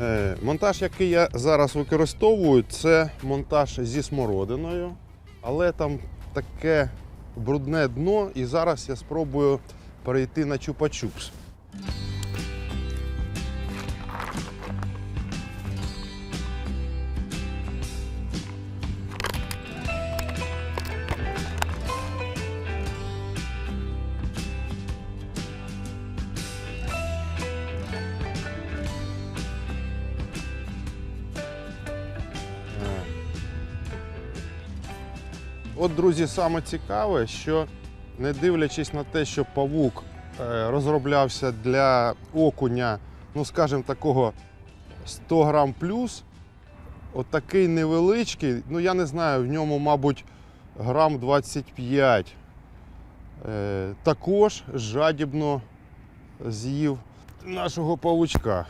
Е, Монтаж, який я зараз використовую, це монтаж зі смородиною, але там таке брудне дно, і зараз я спробую перейти на чупа-чупс. От, друзі, саме цікаве, що не дивлячись на те, що павук е, розроблявся для окуня, ну скажімо, такого 100 грам плюс, отакий невеличкий, ну я не знаю, в ньому, мабуть, грам 25. Е, також жадібно з'їв нашого павучка.